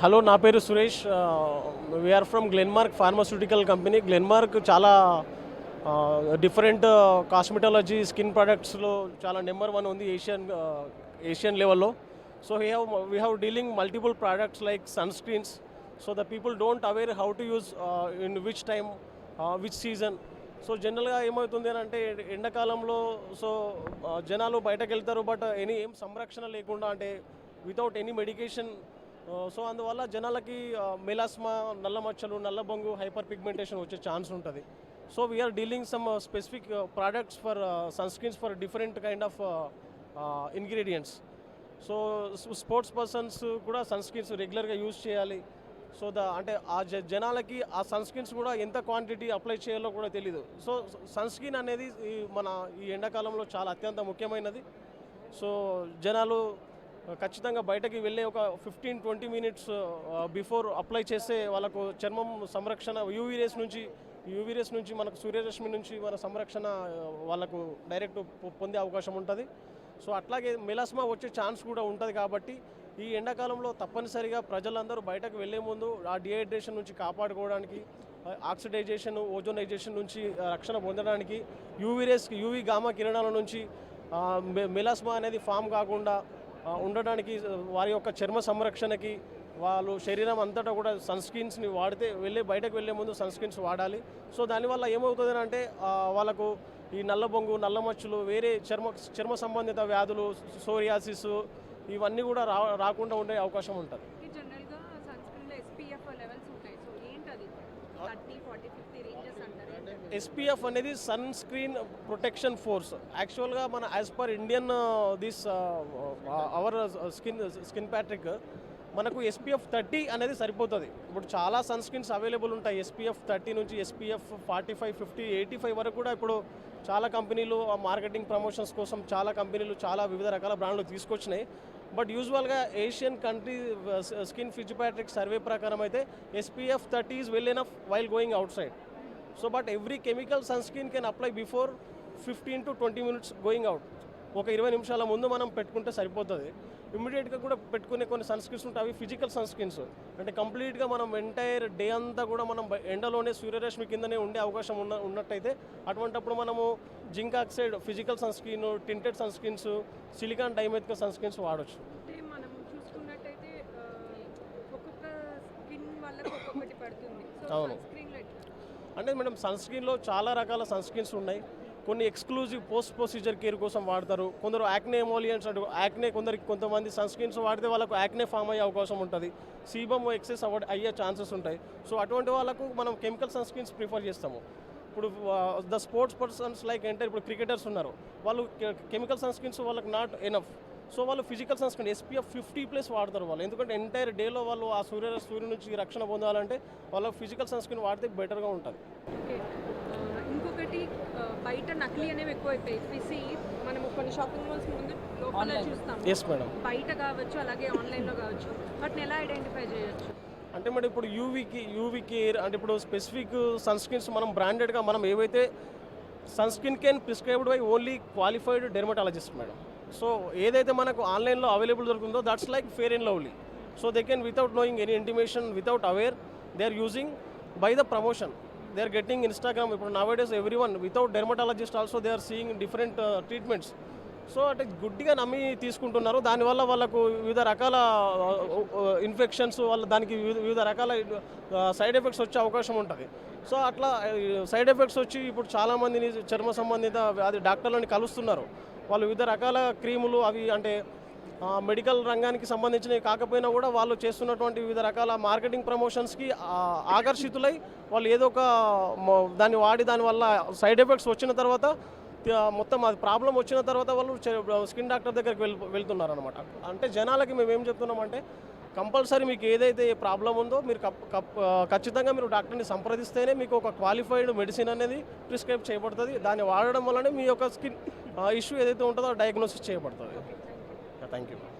Hello నా పేరు Suresh. We are from Glenmark pharmaceutical company Glenmark చాలా డిఫరెంట్ కాస్మెటాలజీ స్కిన్ ప్రొడక్ట్స్లో చాలా నెంబర్ వన్ ఉంది ఏషియన్ ఏషియన్ లెవెల్లో so we have we have dealing multiple products like sun screens so the people don't aware how to use in which time which season so జనరల్గా ఏమవుతుంది అని అంటే ఎండాకాలంలో so జనాలు బయటకు వెళ్తారు బట్ ఎనీ ఏం సంరక్షణ లేకుండా అంటే వితౌట్ ఎనీ మెడికేషన్ సో అందువల్ల జనాలకి మెలాస్మా నల్ల మచ్చలు నల్లబొంగు హైపర్ పిగ్మెంటేషన్ వచ్చే ఛాన్స్ ఉంటుంది. So we are dealing some specific products for sun screens for different kind of ingredients so sports persons కూడా సన్ స్క్రీన్స్ రెగ్యులర్గా యూజ్ చేయాలి. సో ద అంటే ఆ జ జనాలకి ఆ సన్ స్క్రీన్స్ కూడా ఎంత క్వాంటిటీ అప్లై చేయాలో కూడా తెలియదు సో సన్ స్క్రీన్ అనేది ఈ మన ఈ ఎండాకాలంలో చాలా అత్యంత ముఖ్యమైనది. సో జనాలు ఖచ్చితంగా బయటకి వెళ్ళే ఒక fifteen twenty minutes before apply చేస్తే వాళ్ళకు చర్మం సంరక్షణ యూవీ రేస్ నుంచి యూవీ రేస్ నుంచి మనకు సూర్యరశ్మి నుంచి మన సంరక్షణ uh, వాళ్ళకు డైరెక్ట్ పొందే అవకాశం ఉంటుంది. సో అట్లాగే మెలాస్మా వచ్చే ఛాన్స్ కూడా ఉంటుంది కాబట్టి ఈ ఎండాకాలంలో తప్పనిసరిగా ప్రజలందరూ బయటకు వెళ్ళే ముందు ఆ డిహైడ్రేషన్ నుంచి కాపాడుకోవడానికి ఆక్సిడైజేషన్ ఓజోనైజేషన్ నుంచి రక్షణ పొందడానికి యూవీ రేస్ యూవీ గామా కిరణాల నుంచి మెలాస్మా అనేది ఫామ్ కాకుండా ఉండడానికి వారి యొక్క చర్మ సంరక్షణకి వాళ్ళు శరీరం అంతటా కూడా సన్ స్క్రీన్స్ని వాడితే వెళ్ళే బయటకు వెళ్ళే ముందు సన్ స్క్రీన్స్ వాడాలి. సో దానివల్ల ఏమవుతుంది అంటే వాళ్ళకు ఈ నల్ల బొంగు నల్ల మచ్చలు వేరే చర్మ చర్మ సంబంధిత వ్యాధులు సోరియాసిస్ ఇవన్నీ కూడా రా రాకుండా ఉండే అవకాశం ఉంటుంది. థర్టీ ఫార్టీ ఫిఫ్టీ రేంజెస్ అంటారు. ఎస్పీఎఫ్ అనేది సన్ స్క్రీన్ ప్రొటెక్షన్ ఫోర్స్. యాక్చువల్గా మన as per Indian this our skin skin Patrick మనకు ఎస్పీఎఫ్ థర్టీ అనేది సరిపోతుంది. ఇప్పుడు చాలా సన్ స్క్రీన్స్ అవైలబుల్ ఉంటాయి. ఎస్పీఎఫ్ థర్టీ నుంచి SPF forty five fifty eighty five వరకు కూడా ఇప్పుడు చాలా కంపెనీలు మార్కెటింగ్ ప్రమోషన్స్ కోసం చాలా కంపెనీలు చాలా వివిధ రకాల బ్రాండ్లు తీసుకొచ్చినాయి. బట్ యూజువల్గా Asian country skin Fitzpatrick survey ప్రకారం అయితే SPF thirty is well enough while going out side so but every chemical sun screen can apply before fifteen to twenty minutes going out. ఒక ఇరవై నిమిషాల ముందు మనం పెట్టుకుంటే సరిపోతుంది. ఇమ్మీడియట్గా కూడా పెట్టుకునే కొన్ని సన్ స్క్రీన్స్ ఉంటాయి అవి ఫిజికల్ సన్ స్క్రీన్స్ అంటే కంప్లీట్గా మనం ఎంటైర్ డే అంతా కూడా మనం ఎండలోనే సూర్యరశ్మి కిందనే ఉండే అవకాశం ఉన్న ఉన్నట్టయితే అటువంటప్పుడు మనము zinc oxide physical sun screen tinted sun screens silicone డైమెత్క sun screens వాడచ్చు అవును. అంటే మేడం సన్ స్క్రీన్లో చాలా రకాల సన్ స్క్రీన్స్ ఉన్నాయి. కొన్ని ఎక్స్క్లూజివ్ పోస్ట్ ప్రొసీజర్ కేర్ కోసం వాడతారు. కొందరు యాక్నే ఎమోలియన్స్ అంటే యాక్నే కొందరికి కొంతమంది సన్ స్క్రీన్స్ వాడితే వాళ్ళకు యాక్నే ఫామ్ అయ్యే అవకాశం ఉంటుంది. సీబమ్ ఎక్సెస్ అవ అయ్యే ఛాన్సెస్ ఉంటాయి. సో అటువంటి వాళ్ళకు మనం కెమికల్ సన్ స్క్రీన్స్ ప్రిఫర్ చేస్తాము. ఇప్పుడు ద స్పోర్ట్స్ పర్సన్స్ లైక్ అంటే ఇప్పుడు క్రికెటర్స్ ఉన్నారు. వాళ్ళు కెమికల్ సన్ స్క్రీన్స్ వాళ్ళకి నాట్ ఎనఫ్ సో వాళ్ళు physical sun screen SPF fifty plus వాడతారు వాళ్ళు. ఎందుకంటే ఎంటైర్ డేలో వాళ్ళు ఆ సూర్య సూర్యుడి నుంచి రక్షణ పొందాలంటే వాళ్ళకి ఫిజికల్ సన్ స్క్రీన్ వాడితే బెటర్గా ఉంటుంది. బయట నకిలీ అనేవి ఎక్కువైపోయాయి ఫిసి మనము కొన్ని షాపింగ్ మాల్స్ ముందు లోపల చూస్తాం. ఎస్ మేడం బయట కావచ్చు అలాగే ఆన్లైన్లో కావచ్చు. వాటిని ఎలా ఐడెంటిఫై చేయొచ్చు? అంటే మరి ఇప్పుడు యూవీకి యూవీ కేర్ అంటే ఇప్పుడు స్పెసిఫిక్ సన్ స్క్రీన్స్ మనం బ్రాండెడ్గా మనం ఏవైతే sun screen can prescribed by only qualified dermatologist madam so ఏదైతే మనకు ఆన్లైన్లో అవైలబుల్ దొరుకుతుందో that's like fair and lovely so they can without knowing any intimation without aware they are using by the promotion they are getting Instagram ఇప్పుడు nowadays every one without dermatologist also they are seeing different treatments so అంటే గుడ్డిగా నమ్మి తీసుకుంటున్నారు. దానివల్ల వాళ్ళకు వివిధ రకాల uh, uh, uh, infections వాళ్ళ దానికి వివిధ రకాల సైడ్ ఎఫెక్ట్స్ వచ్చే అవకాశం ఉంటుంది. సో అట్లా సైడ్ ఎఫెక్ట్స్ వచ్చి ఇప్పుడు చాలామందిని చర్మ సంబంధిత అది డాక్టర్లని కలుస్తున్నారు. వాళ్ళు వివిధ రకాల క్రీములు అవి అంటే మెడికల్ రంగానికి సంబంధించినవి కాకపోయినా కూడా వాళ్ళు చేస్తున్నటువంటి వివిధ రకాల మార్కెటింగ్ ప్రమోషన్స్కి ఆకర్షితులై వాళ్ళు ఏదో ఒక దాన్ని వాడి దానివల్ల సైడ్ ఎఫెక్ట్స్ వచ్చిన తర్వాత మొత్తం అది ప్రాబ్లం వచ్చిన తర్వాత వాళ్ళు స్కిన్ డాక్టర్ దగ్గరికి వెళ్ వెళ్తున్నారు అనమాట అంటే జనాలకి మేము ఏం చెప్తున్నామంటే కంపల్సరీ మీకు ఏదైతే ప్రాబ్లం ఉందో మీరు కప్ కప్ ఖచ్చితంగా మీరు డాక్టర్ని సంప్రదిస్తేనే మీకు ఒక క్వాలిఫైడ్ మెడిసిన్ అనేది ప్రిస్క్రైబ్ చేయబడుతుంది. దాన్ని వాడడం వల్లనే మీ యొక్క స్కిన్ ఇష్యూ ఏదైతే ఉంటుందో డయాగ్నోసిస్ చేయబడుతుంది. thank you.